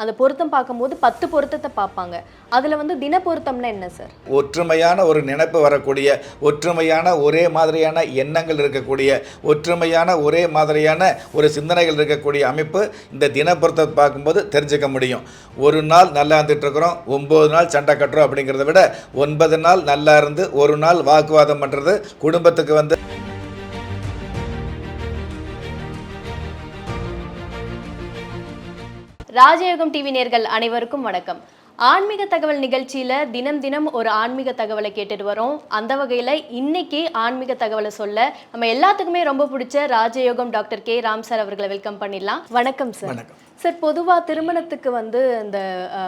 அந்த பொருத்தம் பார்க்கும்போது பத்து பொருத்தத்தை பார்ப்பாங்க. அதில் வந்து தின பொருத்தம்னா என்ன சார்? ஒற்றுமையான ஒரு நினைப்பு வரக்கூடிய ஒற்றுமையான ஒரே மாதிரியான எண்ணங்கள் இருக்கக்கூடிய ஒற்றுமையான ஒரே மாதிரியான ஒரு சிந்தனைகள் இருக்கக்கூடிய அமைப்பு இந்த தின பொருத்தத்தை பார்க்கும்போது தெரிஞ்சுக்க முடியும். ஒரு நாள் நல்லா இருந்துட்டு இருக்கிறோம் ஒம்பது நாள் சண்டை கட்டுறோம் அப்படிங்கிறத விட ஒன்பது நாள் நல்லா இருந்து ஒரு நாள் வாக்குவாதம் பண்ணுறது குடும்பத்துக்கு வந்து ராஜயோகம் டிவி நேர்கள் அனைவருக்கும் வணக்கம். ஆன்மீக தகவல் நிகழ்ச்சியில தினம் தினம் ஒரு ஆன்மீக தகவலை கேட்டுட்டு வரோம். அந்த வகையில இன்னைக்கு ஆன்மீக தகவலை சொல்ல நம்ம எல்லாத்துக்குமே ரொம்ப பிடிச்ச ராஜயோகம் டாக்டர் கே. ராம் சார் அவர்களை வெல்கம் பண்ணிடலாம். வணக்கம் சார். வணக்கம். சார் பொதுவாக திருமணத்துக்கு வந்து இந்த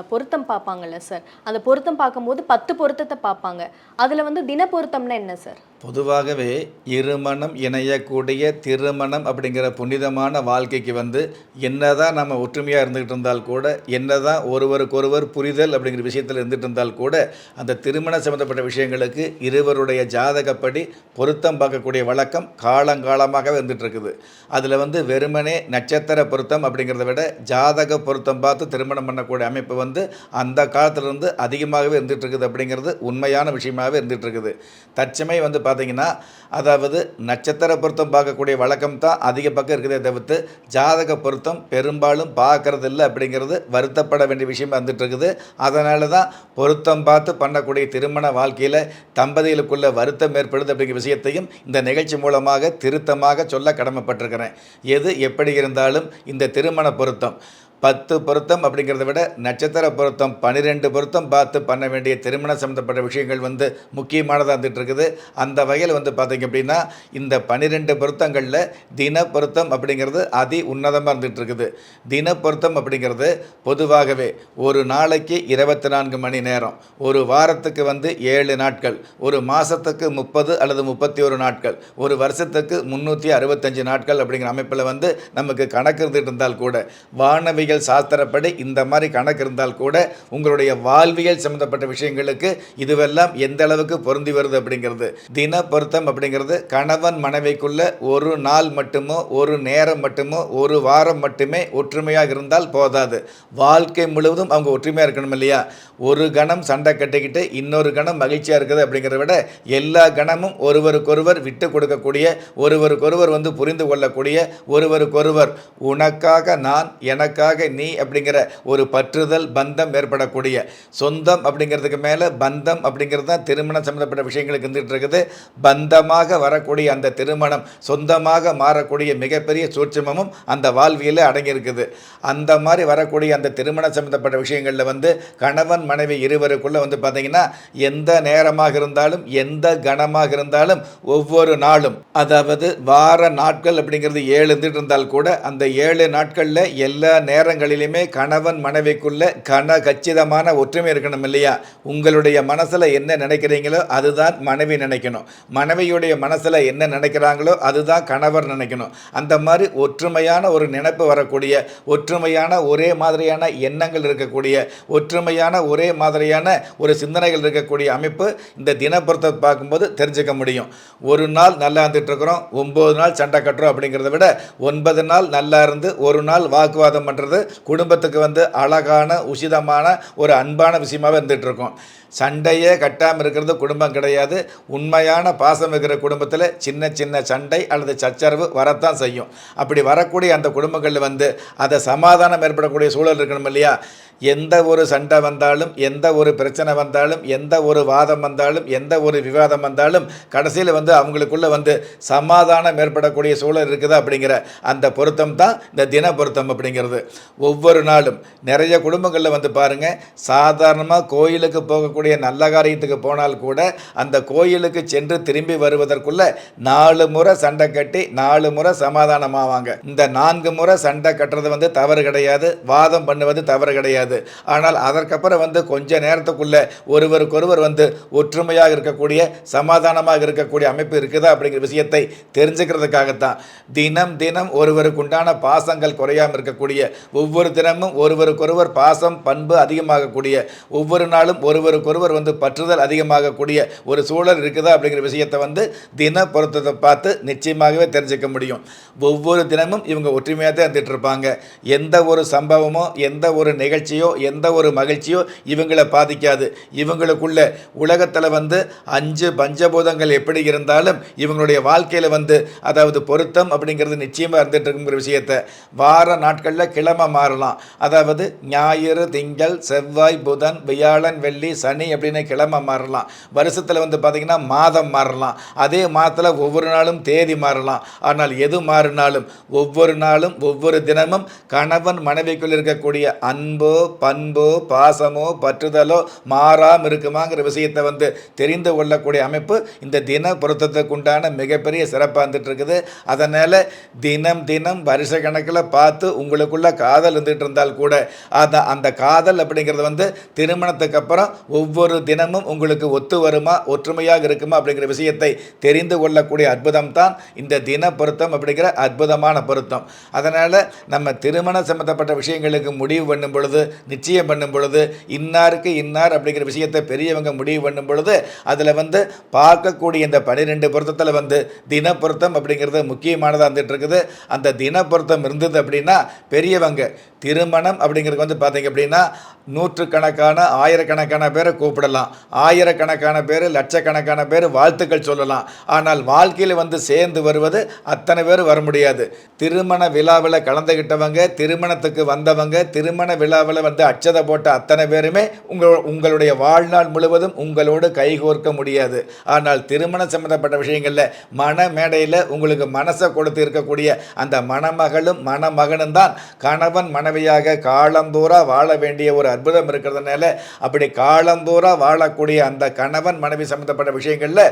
பொருத்தம் பார்ப்பாங்கல்ல சார்? அந்த பொருத்தம் பார்க்கும்போது பத்து பொருத்தத்தை பார்ப்பாங்க. அதில் வந்து தின பொருத்தம்னா என்ன சார்? பொதுவாகவே இருமணம் இணையக்கூடிய திருமணம் அப்படிங்கிற புனிதமான வாழ்க்கைக்கு வந்து என்னதான் நம்ம ஒற்றுமையாக இருந்துகிட்டு இருந்தால் கூட என்னதான் ஒருவருக்கொருவர் புரிதல் அப்படிங்கிற விஷயத்தில் இருந்துட்டு இருந்தால் கூட அந்த திருமணம் சம்மந்தப்பட்ட விஷயங்களுக்கு இருவருடைய ஜாதகப்படி பொருத்தம் பார்க்கக்கூடிய வழக்கம் காலங்காலமாகவே இருந்துகிட்ருக்குது அதில் வந்து வெறுமனே நட்சத்திர பொருத்தம் அப்படிங்கிறத விட ஜாதக பொருத்தம் பார்த்து திருமணம் பண்ணக்கூடிய அமைப்பு வந்து அந்த காலத்திலிருந்து அதிகமாகவே இருந்துகிட்ருக்குது அப்படிங்கிறது உண்மையான விஷயமாகவே இருந்துகிட்ருக்குது தற்சமயம் வந்து பார்த்தீங்கன்னா அதாவது நட்சத்திர பொருத்தம் பார்க்கக்கூடிய வழக்கம் தான் அதிக பக்கம் இருக்குதே தவிர்த்து ஜாதக பொருத்தம் பெரும்பாலும் பார்க்கறது இல்லை அப்படிங்கிறது வருத்தப்பட வேண்டிய விஷயமா வந்துட்டு இருக்குது அதனால தான் பொருத்தம் பார்த்து பண்ணக்கூடிய திருமண வாழ்க்கையில் தம்பதிகளுக்குள்ள வருத்தம் ஏற்படுது அப்படிங்கிற விஷயத்தையும் இந்த நிகழ்ச்சி மூலமாக திருத்தமாக சொல்ல கடமைப்பட்டிருக்கிறேன். எது எப்படி இருந்தாலும் இந்த திருமண பொருத்தம். பத்து பொருத்தம் அப்படிங்கிறத விட நட்சத்திர பொருத்தம் பன்னிரெண்டு பொருத்தம் பார்த்து பண்ண வேண்டிய திருமணம் சம்மந்தப்பட்ட விஷயங்கள் வந்து முக்கியமானதாக இருந்துகிட்டு இருக்குது அந்த வகையில் வந்து பார்த்திங்க அப்படின்னா இந்த பன்னிரெண்டு பொருத்தங்களில் தின பொருத்தம் அப்படிங்கிறது அதி உன்னதமாக இருந்துட்டு இருக்குது தின பொருத்தம் அப்படிங்கிறது பொதுவாகவே ஒரு நாளைக்கு இருபத்தி நான்கு மணி நேரம் ஒரு வாரத்துக்கு வந்து ஏழு நாட்கள் ஒரு மாதத்துக்கு முப்பது அல்லது முப்பத்தி ஒரு நாட்கள் ஒரு வருஷத்துக்கு முந்நூற்றி அறுபத்தஞ்சு நாட்கள் அப்படிங்கிற அமைப்பில் வந்து நமக்கு கணக்கு இருந்துகிட்டு இருந்தால் கூட வானவியல் சாஸ்திரப்படி இந்த மாதிரி கணக்கு இருந்தால் கூட உங்களுடைய வாழ்வியல் சம்மந்தப்பட்ட விஷயங்களுக்கு இதுவெல்லாம் எந்த அளவுக்கு பொருந்தி வருது அப்படிங்கிறது. தின பொருத்தம் அப்படிங்கிறது கணவன் மனைவிக்குள்ள ஒரு நாள் மட்டுமோ ஒரு நேரம் மட்டுமோ ஒரு வாரம் மட்டுமே ஒற்றுமையாக இருந்தால் போதாது. வாழ்க்கை முழுவதும் அவங்க ஒற்றுமையாக இருக்கணும் இல்லையா? ஒரு கணம் சண்டை கட்டிக்கிட்டு இன்னொரு கணம் மகிழ்ச்சியாக இருக்குது அப்படிங்கிறத விட எல்லா கணமும் ஒருவருக்கொருவர் விட்டு கொடுக்கக்கூடிய ஒருவருக்கொருவர் வந்து புரிந்து கொள்ளக்கூடிய ஒருவருக்கொருவர் உனக்காக நான் எனக்காக நீ அப்படிங்கிற ஒரு பற்றுதல் பந்தம் ஏற்படக்கூடிய சொந்தம் அப்படிங்கிறதுக்கு மேலே பந்தம் அப்படிங்கிறது தான் திருமணம் சம்மந்தப்பட்ட விஷயங்களுக்கு இருந்துகிட்டு இருக்குது. பந்தமாக வரக்கூடிய அந்த திருமணம் சொந்தமாக மாறக்கூடிய மிகப்பெரிய சூட்சமமும் அந்த வாழ்வியில் அடங்கியிருக்குது. அந்த மாதிரி வரக்கூடிய அந்த திருமணம் சம்மந்தப்பட்ட விஷயங்களில் வந்து கணவன் மனைவி இருவருக்குள்ளே வந்து பார்த்தீங்கன்னா எந்த நேரமாக இருந்தாலும் எந்த கணமாக இருந்தாலும் ஒவ்வொரு நாளும் அதாவது வார நாட்கள் அப்படிங்கிறது ஏழு இருந்துட்டு இருந்தால் கூட அந்த ஏழு நாட்களில் எல்லா நேரங்களிலுமே கணவன் மனைவிக்குள்ள கன கச்சிதமான ஒற்றுமை இருக்கணும் இல்லையா? உங்களுடைய மனசில் என்ன நினைக்கிறீங்களோ அதுதான் மனைவி நினைக்கணும். மனைவியுடைய மனசில் என்ன நினைக்கிறாங்களோ அதுதான் கணவர் நினைக்கணும். அந்த மாதிரி ஒற்றுமையான ஒரு நினைப்பு வரக்கூடிய ஒற்றுமையான ஒரே மாதிரியான எண்ணங்கள் இருக்கக்கூடிய ஒற்றுமையான ஒரே மாதிரியான ஒரு சிந்தனைகள் இருக்கக்கூடிய அமைப்பு இந்த தினப்புறத்தை பார்க்கும்போது தெரிஞ்சுக்க முடியும். ஒரு நாள் நல்லா இருந்துகிட்ருக்குறோம் ஒம்பது நாள் சண்டை கட்டுறோம் அப்படிங்கிறத விட ஒன்பது நாள் நல்லா இருந்து ஒரு நாள் வாக்குவாதம் பண்ணுறது குடும்பத்துக்கு வந்து அழகான உசிதமான ஒரு அன்பான விஷயமாவே இருந்துகிட்ருக்கோம் இருக்கும். சண்டையே கட்டாமல் இருக்கிறது குடும்பம் கிடையாது. உண்மையான பாசம் இருக்கிற குடும்பத்தில் சின்ன சின்ன சண்டை அல்லது சச்சரவு வரத்தான் செய்யும். அப்படி வரக்கூடிய அந்த குடும்பங்களில் வந்து அதை சமாதானம் ஏற்படக்கூடிய சூழல் இருக்கணும் இல்லையா? எந்த ஒரு சண்டை வந்தாலும் எந்த ஒரு பிரச்சனை வந்தாலும் எந்த ஒரு வாதம் வந்தாலும் எந்த ஒரு விவாதம் வந்தாலும் கடைசியில் வந்து அவங்களுக்குள்ளே வந்து சமாதானம் ஏற்படக்கூடிய சூழல் இருக்குது அப்படிங்கிற அந்த பொருத்தம் தான் இந்த தின பொருத்தம் அப்படிங்கிறது. ஒவ்வொரு நாளும் நிறைய குடும்பங்களில் வந்து பாருங்கள் சாதாரணமாக கோயிலுக்கு போகக்கூடிய நல்ல காரியத்துக்கு போனால் கூட அந்த கோயிலுக்கு சென்று திரும்பி வருவதற்குள்ள நாலு முறை சண்டை கட்டி நாலு முறை சமாதானமாவாங்க. இந்த நான்கு முறை சண்டை கட்டுறது வந்து தவறு கிடையாது. வாதம் பண்ணுவது தவறு கிடையாது. ஆனால் அதற்கப்புறம் வந்து கொஞ்ச நேரத்துக்குள்ள ஒருவருக்கொருவர் வந்து ஒற்றுமையாக இருக்கக்கூடிய சமாதானமாக இருக்கக்கூடிய அமைப்பு இருக்குதா அப்படிங்கிற விஷயத்தை தெரிஞ்சுக்கிறதுக்காகத்தான். தினம் தினம் ஒருவருக்கு உண்டான பாசங்கள் குறையாமல் இருக்கக்கூடிய ஒவ்வொரு தினமும் ஒருவருக்கொருவர் பாசம் பண்பு அதிகமாகக்கூடிய ஒவ்வொரு நாளும் ஒருவருக்கொருவர் வந்து பற்றுதல் அதிகமாகக்கூடிய ஒரு சூழல் இருக்குதா அப்படிங்கிற விஷயத்தை வந்து தின பொருத்தத்தை பார்த்து நிச்சயமாகவே தெரிஞ்சுக்க முடியும். ஒவ்வொரு தினமும் இவங்க ஒற்றுமையாக தான் இருந்துட்டு இருப்பாங்க. எந்த ஒரு சம்பவமோ எந்த ஒரு நிகழ்ச்சியோ எந்த ஒரு மகிழ்ச்சியோ இவங்களை பாதிக்காது. இவங்களுக்குள்ள உலகத்தில் வந்து அஞ்சு பஞ்சபூதங்கள் எப்படி இருந்தாலும் இவங்களுடைய வாழ்க்கையில் வந்து அதாவது பொருத்தம் அப்படிங்கிறது நிச்சயமாக இருந்துட்டு இருக்குங்கிற விஷயத்தை வார நாட்களில் கிழமை மாறலாம். அதாவது ஞாயிறு திங்கள் செவ்வாய் புதன் வியாழன் வெள்ளி சனி அப்படின்னு கிழமை மாறலாம். வருஷத்தில் வந்து பார்த்திங்கன்னா மாதம் மாறலாம். அதே மாதத்தில் ஒவ்வொரு நாளும் தேதி மாறலாம். ஆனால் எது மாறினாலும் ஒவ்வொரு நாளும் ஒவ்வொரு தினமும் கணவன் மனைவிக்குள் இருக்கக்கூடிய அன்போ பண்போ பாசமோ பற்றுதலோ மாறாமல் இருக்குமாங்கிற விஷயத்தை வந்து தெரிந்து கொள்ளக்கூடிய அமைப்பு இந்த தின பொருத்தத்துக்கு உண்டான மிகப்பெரிய சிறப்பாக இருந்துட்டு இருக்குது அதனால் தினம் தினம் வருஷ கணக்கில் பார்த்து உங்களுக்குள்ள காதல் இருந்துகிட்டு இருந்தால் கூட அந்த அந்த காதல் அப்படிங்கிறது வந்து திருமணத்துக்கு அப்புறம் ஒவ்வொரு ஒவ்வொரு தினமும் உங்களுக்கு ஒத்து வருமா ஒற்றுமையாக இருக்குமா அப்படிங்கிற விஷயத்தை தெரிந்து கொள்ளக்கூடிய அற்புதம் தான் இந்த தின பொருத்தம் அப்படிங்கிற அற்புதமான பொருத்தம். அதனால் நம்ம திருமணம் சம்மந்தப்பட்ட விஷயங்களுக்கு முடிவு பண்ணும் பொழுது நிச்சயம் பண்ணும் பொழுது இன்னாருக்கு இன்னார் அப்படிங்கிற விஷயத்தை பெரியவங்க முடிவு பண்ணும் பொழுது அதில் வந்து பார்க்கக்கூடிய இந்த பன்னிரெண்டு பொருத்தத்தில் வந்து தின பொருத்தம் அப்படிங்கிறது முக்கியமானதாக இருந்துட்டு இருக்குது. அந்த தின பொருத்தம் இருந்தது அப்படின்னா பெரியவங்க திருமணம் அப்படிங்கிறது வந்து பார்த்தீங்க அப்படின்னா நூற்றுக்கணக்கான ஆயிரக்கணக்கான பேரை கூப்பிடலாம். ஆயிரக்கணக்கான பேர் லட்சக்கணக்கான பேர் வாழ்த்துக்கள் சொல்லலாம். ஆனால் வாழ்க்கையில் வந்து சேர்ந்து வருவது அத்தனை பேர் வர முடியாது. திருமண விழாவில் கலந்துக்கிட்டவங்க திருமணத்துக்கு வந்தவங்க திருமண விழாவில் வந்து அச்சதை போட்ட அத்தனை பேருமே உங்கள் உங்களுடைய வாழ்நாள் முழுவதும் உங்களோடு கைகோர்க்க முடியாது. ஆனால் திருமணம் சம்மந்தப்பட்ட விஷயங்களில் மன மேடையில் உங்களுக்கு மனசை கொடுத்து இருக்கக்கூடிய அந்த மணமகளும் மணமகனும் தான் கணவன் மனைவியாக காலம்பூரா வாழ வேண்டிய ஒரு அற்புதம் இருக்கிறதுனால அப்படி காலம் காலம்பூரா வாழக்கூடிய அந்த கணவன் மனைவி சம்மந்தப்பட்ட விஷயங்களில்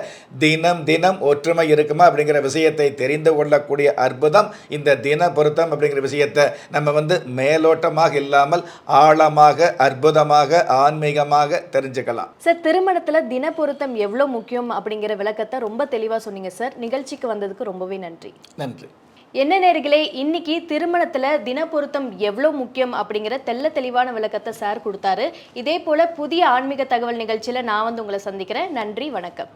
தினம் தினம் ஒற்றுமை இருக்குமா அப்படிங்கிற விஷயத்தை தெரிந்து கொள்ளக்கூடிய அற்புதம் இந்த தின பொருத்தம் அப்படிங்கிற விஷயத்தை நம்ம வந்து மேலோட்டமாக இல்லாமல் ஆழமாக அற்புதமாக ஆன்மீகமாக தெரிஞ்சுக்கலாம். சார் திருமணத்துல தின பொருத்தம் எவ்வளவு முக்கியம் அப்படிங்கிற விளக்கத்தை ரொம்ப தெளிவா சொன்னீங்க சார் நிகழ்ச்சிக்கு வந்ததுக்கு ரொம்பவே நன்றி. நன்றி. என்ன நேர்களே இன்னைக்கு திருமணத்துல தினப்பொருத்தம் எவ்வளோ எவ்வளவு முக்கியம் அப்படிங்கிற தெள்ள தெளிவான விளக்கத்தை சார் கொடுத்தாரு. இதே போல புதிய ஆன்மீக தகவல் நிகழ்ச்சியில நான் வந்து உங்களை சந்திக்கிறேன். நன்றி வணக்கம்.